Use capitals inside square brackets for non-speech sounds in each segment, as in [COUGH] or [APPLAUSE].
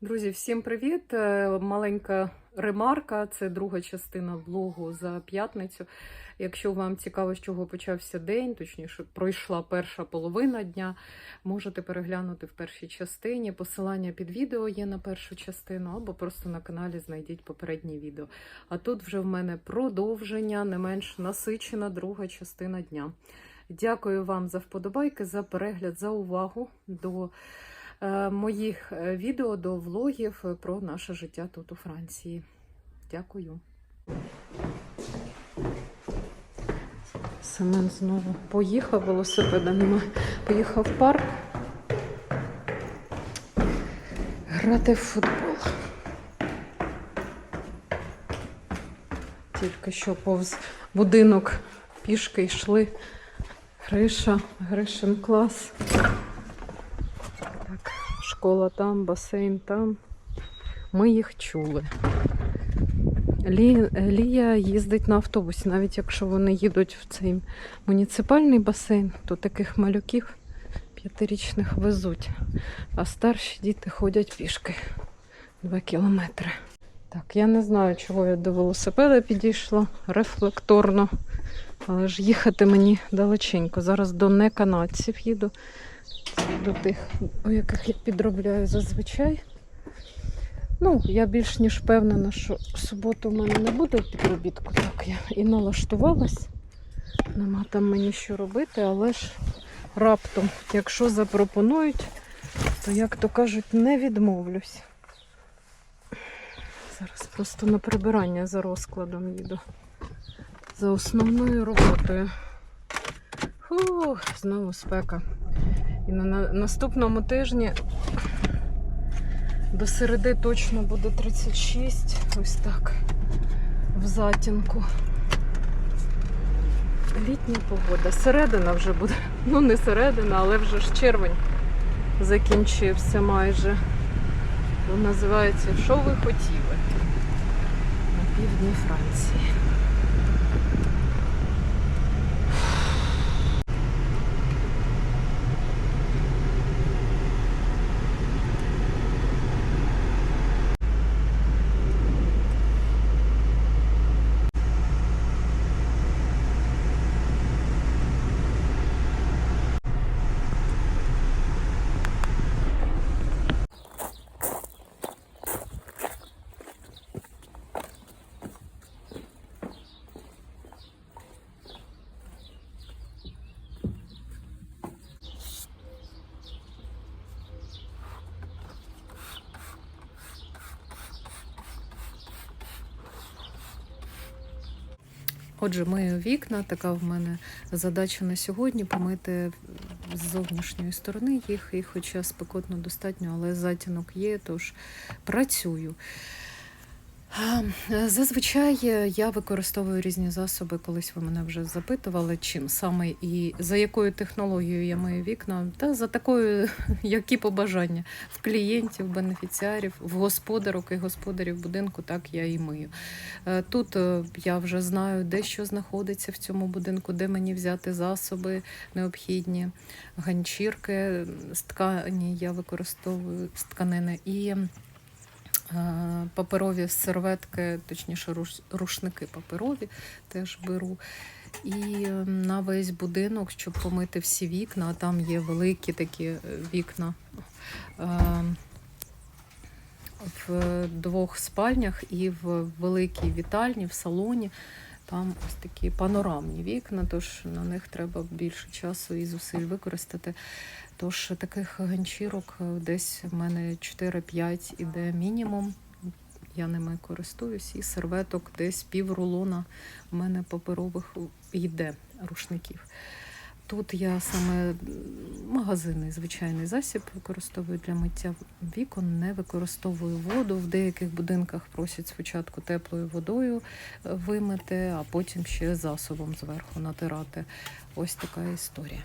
Друзі, всім привіт! Е, Маленька ремарка. Це друга частина блогу за п'ятницю. Якщо вам цікаво, з чого почався день, точніше, пройшла перша половина дня, можете переглянути в першій частині. Посилання під відео є на першу частину, або просто на каналі знайдіть попереднє відео. А тут вже в мене продовження, не менш насичена друга частина дня. Дякую вам за вподобайки, за перегляд, за увагу до моїх е, відео, до влогів е, про наше життя тут у Франції. Дякую. Семен знову поїхав, велосипеда немає. Поїхав в парк грати в футбол. Тільки що повз будинок пішки йшли. Гриша, Гришин клас. Школа там, басейн там. Ми їх чули. Лі, Лія їздить на автобусі, навіть якщо вони їдуть в цей муніципальний басейн, то таких малюків п'ятирічних везуть. А старші діти ходять пішки два кілометри. Так, я не знаю, чого я до велосипеда підійшла рефлекторно. Але ж їхати мені далеченько. Зараз до неканадців їду, до тих, у яких я підробляю зазвичай. Ну, я більш ніж впевнена, що в суботу в мене не буде підробітку. Так я і налаштувалась. Нема там мені що робити, але ж раптом, якщо запропонують, то, як то кажуть, не відмовлюсь. Зараз просто на прибирання за розкладом їду за основною роботою. Фух, знову спека. І на, на наступному тижні до середи точно буде 36. Ось так. В затінку. Літня погода. Середина вже буде. Ну, не середина, але вже ж червень закінчився майже. Він називається Що ви хотіли? На півдні Франції. Отже, мию вікна. Така в мене задача на сьогодні помити з зовнішньої сторони їх, і хоча спекотно достатньо, але затінок є, тож працюю. А, Зазвичай я використовую різні засоби. Колись ви мене вже запитували, чим саме і за якою технологією я мию вікна, та за такою, [LAUGHS] які побажання в клієнтів, бенефіціарів, в господарок і господарів будинку, так я і мию. Е, Тут е, я вже знаю, де що знаходиться в цьому будинку, де мені взяти засоби необхідні, ганчірки з ткані я використовую з тканини і. Паперові серветки, точніше, рушники паперові теж беру. І на весь будинок, щоб помити всі вікна, а там є великі такі е, вікна в двох спальнях і в великій вітальні, в салоні. Там ось такі панорамні вікна, тож на них треба більше часу і зусиль використати. Тож таких ганчірок е, десь в мене 4-5 іде мінімум. Я ними користуюсь, і серветок десь пів рулона в мене паперових йде рушників. Тут я саме магазинний звичайний засіб використовую для миття вікон, не використовую воду. В деяких будинках просять спочатку теплою водою е, вимити, а потім ще засобом зверху натирати. Ось така історія.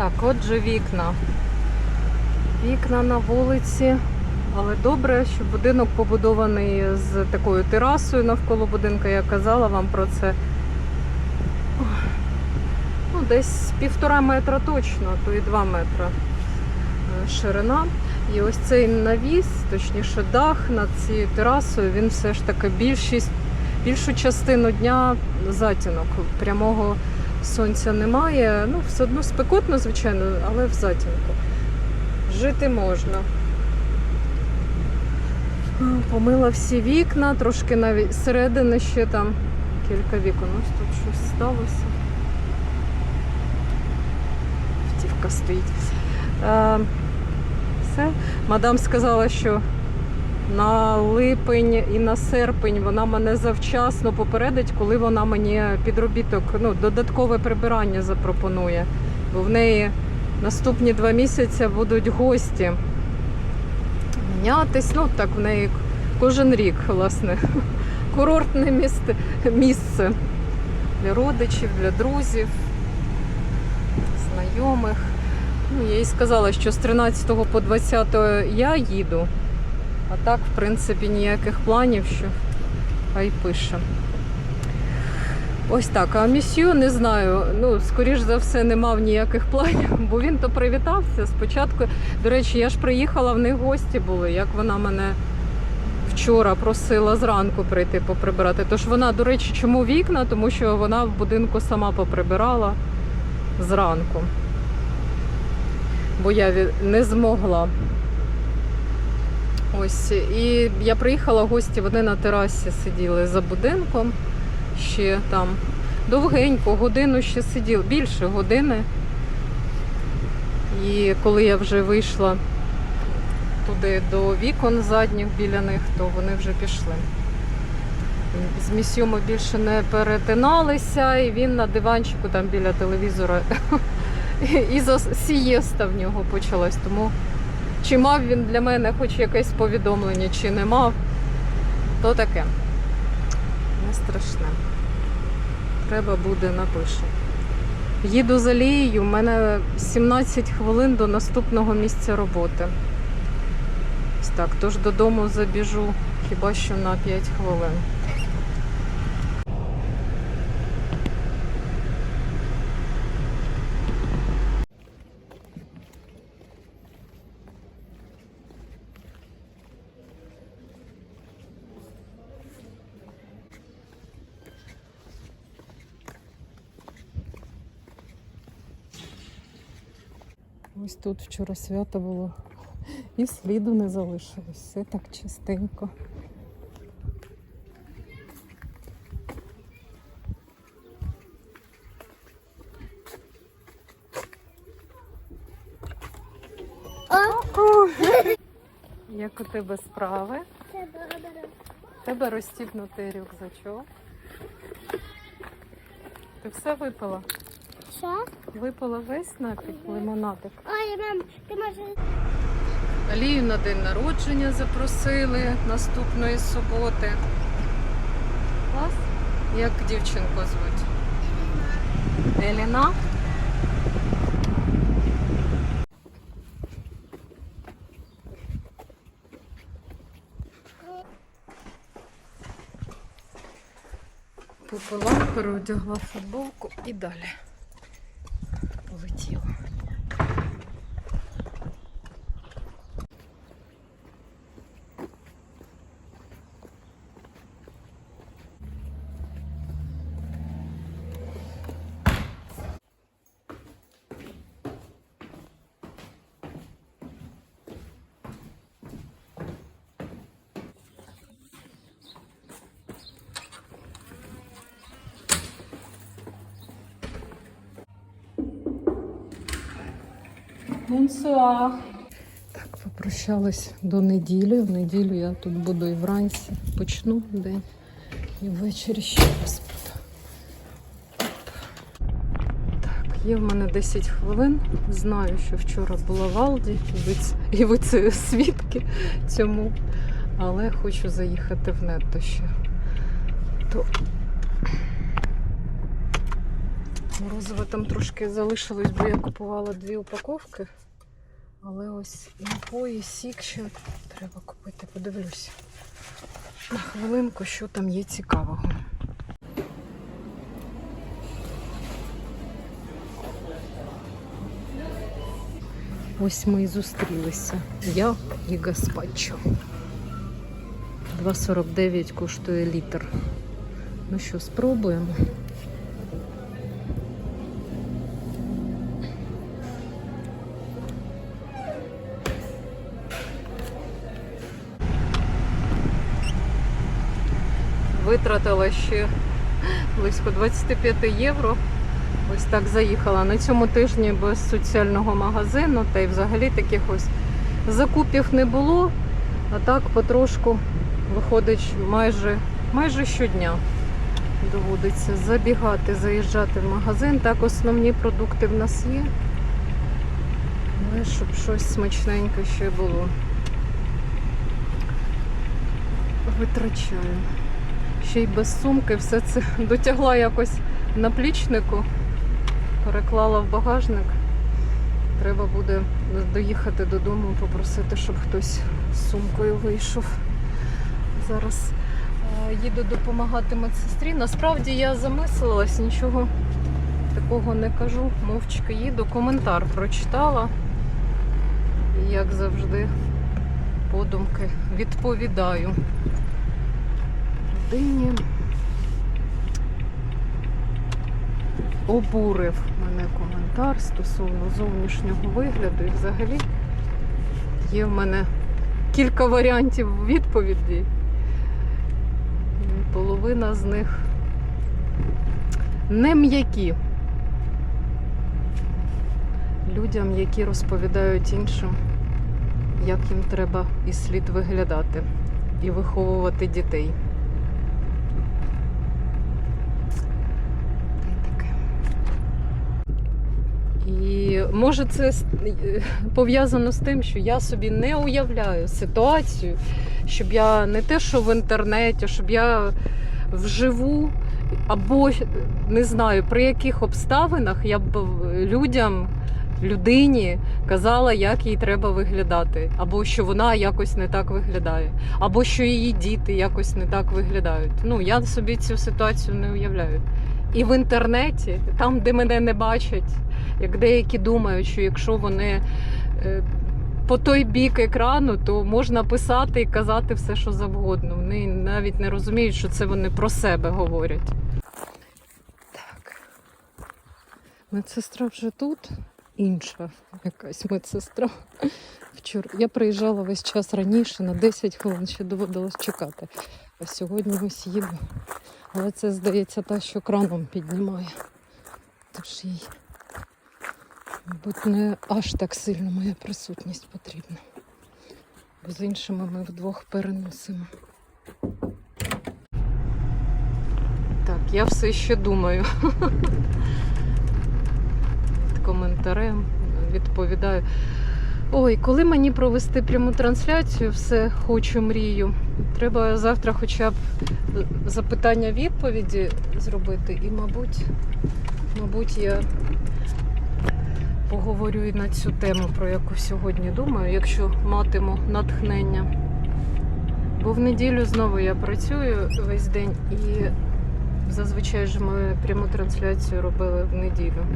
Так, отже, вікна. Вікна на вулиці. Але добре, що будинок побудований з такою терасою навколо будинку. Я казала вам про це. Ну, десь півтора метра точно, то і два метра е, ширина. І ось цей навіс, точніше дах над цією терасою, він все ж таки більшість, більшу частину дня затінок. Прямого сонця немає. Ну, все одно спекотно, звичайно, але в затінку. Жити можна. Помила всі вікна, трошки навіть зсередини ще там кілька вікон. Ось тут щось сталося. Автівка стоїть. Е, все. Мадам сказала, що на липень і на серпень вона мене завчасно попередить, коли вона мені підробіток, ну, додаткове прибирання запропонує. Бо в неї наступні два місяці будуть гості мінятись. Ну, так в неї кожен рік, власне, [LAUGHS] курортне місце, місце для родичів, для друзів, знайомих. Ну, я їй сказала, що з 13 по 20 я їду. А так, в принципі, ніяких планів, що хай пише. Ось так. А місію не знаю. Ну, скоріш за все, не мав ніяких планів, бо він то привітався спочатку. До речі, я ж приїхала, в них гості були, як вона мене вчора просила зранку прийти поприбирати. Тож вона, до речі, чому вікна? Тому що вона в будинку сама поприбирала зранку. Бо я не змогла. Ось, і я приїхала, гості вони на терасі сиділи за будинком. Ще там довгенько, годину ще сиділи, більше години. І коли я вже вийшла туди до вікон задніх біля них, то вони вже пішли. З місю ми більше не перетиналися, і він на диванчику там біля телевізора. [LAUGHS] І сієста в нього почалась. Тому чи мав він для мене хоч якесь повідомлення, чи не мав, то таке. Не страшне. Треба буде, напишу. Їду з Алією, в мене 17 хвилин до наступного місця роботи. Так, тож додому забіжу хіба що на 5 хвилин. Ось тут вчора свято було. І сліду не залишилось. Все так чистенько. Як у тебе справи? Тебе розстібнутий рюкзачок. Ти все випила? Що? Випила весь напік лимонадик. Ой, мам, ти можеш... Алію на день народження запросили наступної суботи. Клас? Як дівчинку звуть? Еліна. Попила, переодягла футболку і далі Бонсуар. Так, попрощалась до неділі. В неділю я тут буду і вранці почну день. І ввечері ще раз буду. Так, є в мене 10 хвилин. Знаю, що вчора була в Алді, і ви, ц- і ви це свідки цьому. Але хочу заїхати в нетто ще. То Морозива там трошки залишилось, бо я купувала дві упаковки. Але ось напої, сік ще треба купити, подивлюся. На хвилинку, що там є цікавого. Ось ми і зустрілися. Я і Гаспачо. 2,49 коштує літр. Ну що, спробуємо. Витратила ще близько 25 євро. Ось так заїхала на цьому тижні без соціального магазину, та й взагалі таких ось закупів не було. А так потрошку виходить майже, майже щодня. Доводиться забігати, заїжджати в магазин. Так, основні продукти в нас є. Але щоб щось смачненьке ще було. Витрачаю. Ще й без сумки все це [LAUGHS] дотягла якось на плічнику, переклала в багажник. Треба буде доїхати додому, попросити, щоб хтось з сумкою вийшов. Зараз е, їду допомагати медсестрі. Насправді я замислилась, нічого такого не кажу. Мовчки їду. Коментар прочитала. І, як завжди, подумки відповідаю. Людині обурив мене коментар стосовно зовнішнього вигляду. І взагалі є в мене кілька варіантів відповіді. Половина з них не м'які. Людям, які розповідають іншим, як їм треба і слід виглядати і виховувати дітей. Та й таке. І може це е, пов'язано з тим, що я собі не уявляю ситуацію, щоб я не те, що в інтернеті, щоб я вживу, або не знаю, при яких обставинах я б людям, людині казала, як їй треба виглядати, або що вона якось не так виглядає, або що її діти якось не так виглядають. Ну, я собі цю ситуацію не уявляю. І в інтернеті, там, де мене не бачать, як деякі думають, що якщо вони е, по той бік екрану, то можна писати і казати все, що завгодно. Вони навіть не розуміють, що це вони про себе говорять. Так. Медсестра вже тут. Інша якась медсестра. Вчора я приїжджала весь час раніше, на 10 хвилин ще доводилось чекати. А сьогодні ось їду. Але це, здається, та, що краном піднімає. Тож їй, мабуть, не аж так сильно моя присутність потрібна. Бо з іншими ми вдвох переносимо. Так, я все ще думаю. [LAUGHS] Коментарем відповідаю. Ой, коли мені провести пряму трансляцію, все хочу, мрію. Треба завтра хоча б запитання-відповіді зробити. І, мабуть, мабуть, я поговорю і на цю тему, про яку сьогодні думаю, якщо матиму натхнення. Бо в неділю знову я працюю весь день і зазвичай ж ми пряму трансляцію робили в неділю.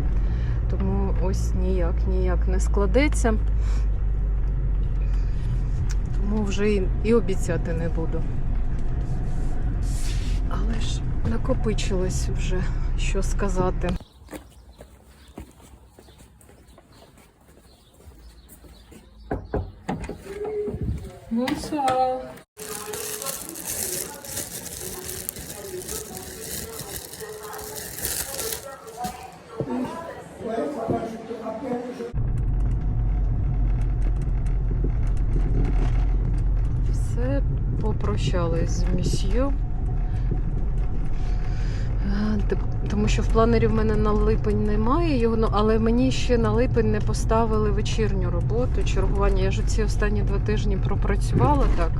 Тому ось ніяк, ніяк не складеться. Тому вже і, і обіцяти не буду. Але ж накопичилось вже, що сказати. Bonsoir. Місьє. Е, Тому що в планері в мене на липень немає його, ну, але мені ще на липень не поставили вечірню роботу, чергування. Я ж ці останні два тижні пропрацювала так.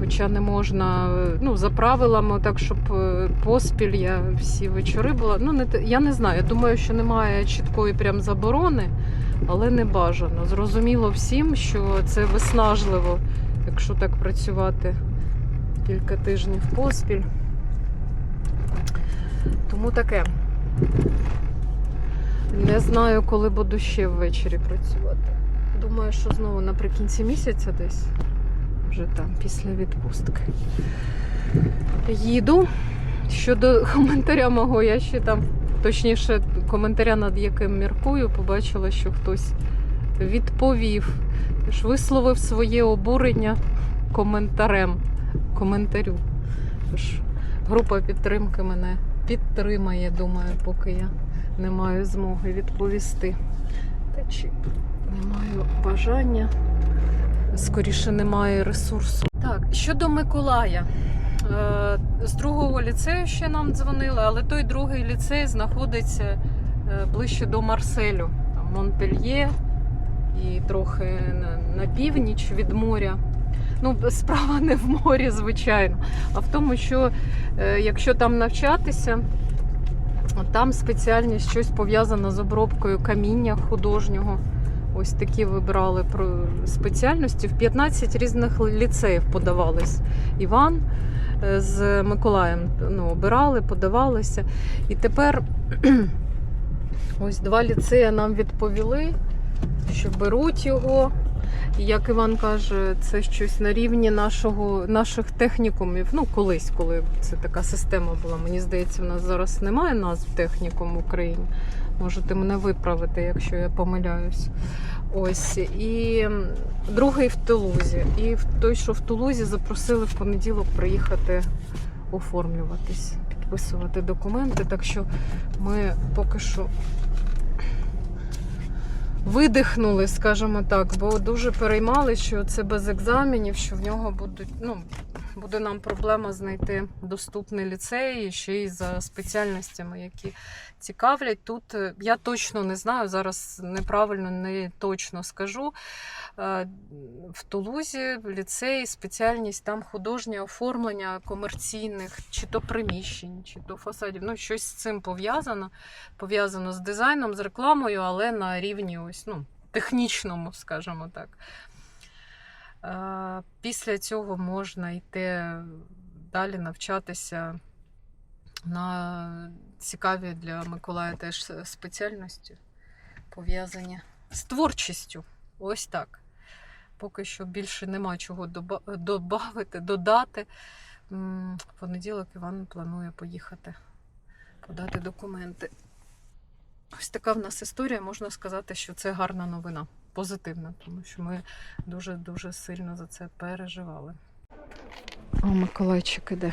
Хоча не можна, е, ну, за правилами, так, щоб е, поспіль я всі вечори була. Ну, не, я не знаю. Я думаю, що немає чіткої прям заборони, але не бажано. Зрозуміло всім, що це виснажливо, якщо так працювати кілька тижнів поспіль. Тому таке. Не знаю, коли буду ще ввечері працювати. Думаю, що знову наприкінці місяця десь, вже там, після відпустки. Їду. Щодо [LAUGHS] коментаря мого, я ще там, точніше, коментаря, над яким міркую, побачила, що хтось відповів, висловив своє обурення коментарем, коментарю. Тож група підтримки мене підтримає, думаю, поки я не маю змоги відповісти. Та чи не маю бажання, скоріше немає ресурсу. Так, щодо Миколая. Е, З другого ліцею ще нам дзвонили, але той другий ліцей знаходиться е, ближче до Марселю, Монпельє і трохи на північ від моря. Ну, справа не в морі, звичайно, а в тому, що е, якщо там навчатися, там спеціальність щось пов'язане з обробкою каміння художнього. Ось такі вибрали спеціальності. В 15 різних ліцеїв подавались. Іван е, з Миколаєм ну, обирали, подавалися. І тепер [CLEARS THROAT] ось два ліцеї нам відповіли, що беруть його. Як Іван каже, це щось на рівні нашого, наших технікумів. Ну, колись, коли це така система була. Мені здається, в нас зараз немає назв технікум в Україні. Можете мене виправити, якщо я помиляюсь. Ось. І другий в Тулузі. І той, що в Тулузі, запросили в понеділок приїхати оформлюватись, підписувати документи. Так що ми поки що видихнули, скажімо так, бо дуже переймали, що це без екзаменів, що в нього будуть, ну, буде нам проблема знайти доступний ліцей ще й за спеціальностями, які цікавлять. Тут е, я точно не знаю, зараз неправильно не точно скажу. Е, В Тулузі в ліцеї спеціальність там художнє оформлення комерційних, чи то приміщень, чи то фасадів. Ну, щось з цим пов'язано. Пов'язано з дизайном, з рекламою, але на рівні ось, ну, технічному, скажімо так. Е, Після цього можна йти далі навчатися на цікаві для Миколая теж спеціальності, пов'язані з творчістю. Ось так. Поки що більше нема чого добавити, додати. В понеділок Іван планує поїхати подати документи. Ось така в нас історія. Можна сказати, що це гарна новина, позитивна, тому що ми дуже-дуже сильно за це переживали. О, Миколайчик іде.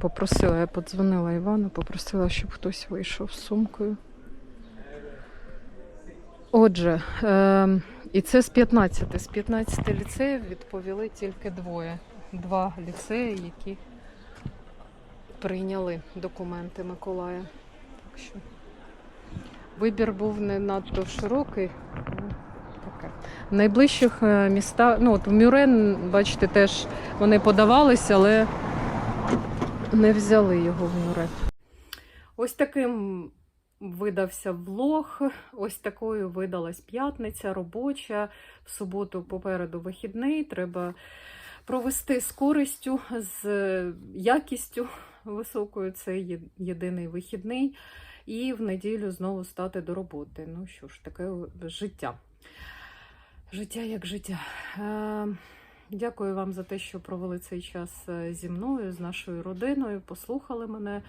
Попросила, я подзвонила Івану, попросила, щоб хтось вийшов з сумкою. Отже, е, і це з 15. З 15 ліцеїв відповіли тільки двоє. Два ліцеї, які прийняли документи Миколая. Так що вибір був не надто широкий. ну, В найближчих е, містах, ну от в Мюрен, бачите, теж вони подавалися, але не взяли його в Мюрен. Ось таким видався влог. Ось такою видалась п'ятниця робоча. В суботу попереду вихідний. Треба провести з користю, з якістю високою. Це єдиний вихідний. І в неділю знову стати до роботи. Ну що ж, таке життя. Життя як життя. Е, Дякую вам за те, що провели цей час е, зі мною, з нашою родиною, послухали мене,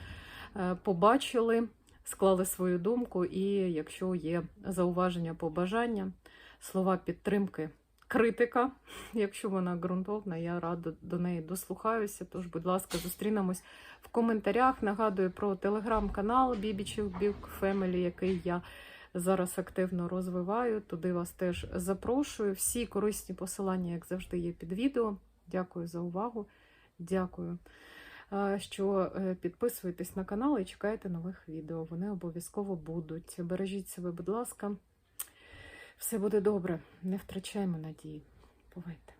е, побачили, склали свою думку. І якщо є зауваження, побажання, слова підтримки, критика, якщо вона ґрунтовна, я рада до неї дослухаюся. Тож, будь ласка, зустрінемось в коментарях. Нагадую про телеграм-канал Бібічів Big Family, який я зараз активно розвиваю. Туди вас теж запрошую. Всі корисні посилання, як завжди, є під відео. Дякую за увагу. Дякую, е, що е, підписуєтесь на канал і чекаєте нових відео. Вони обов'язково будуть. Бережіть себе, будь ласка. Все буде добре. Не втрачаємо надії. Бувайте.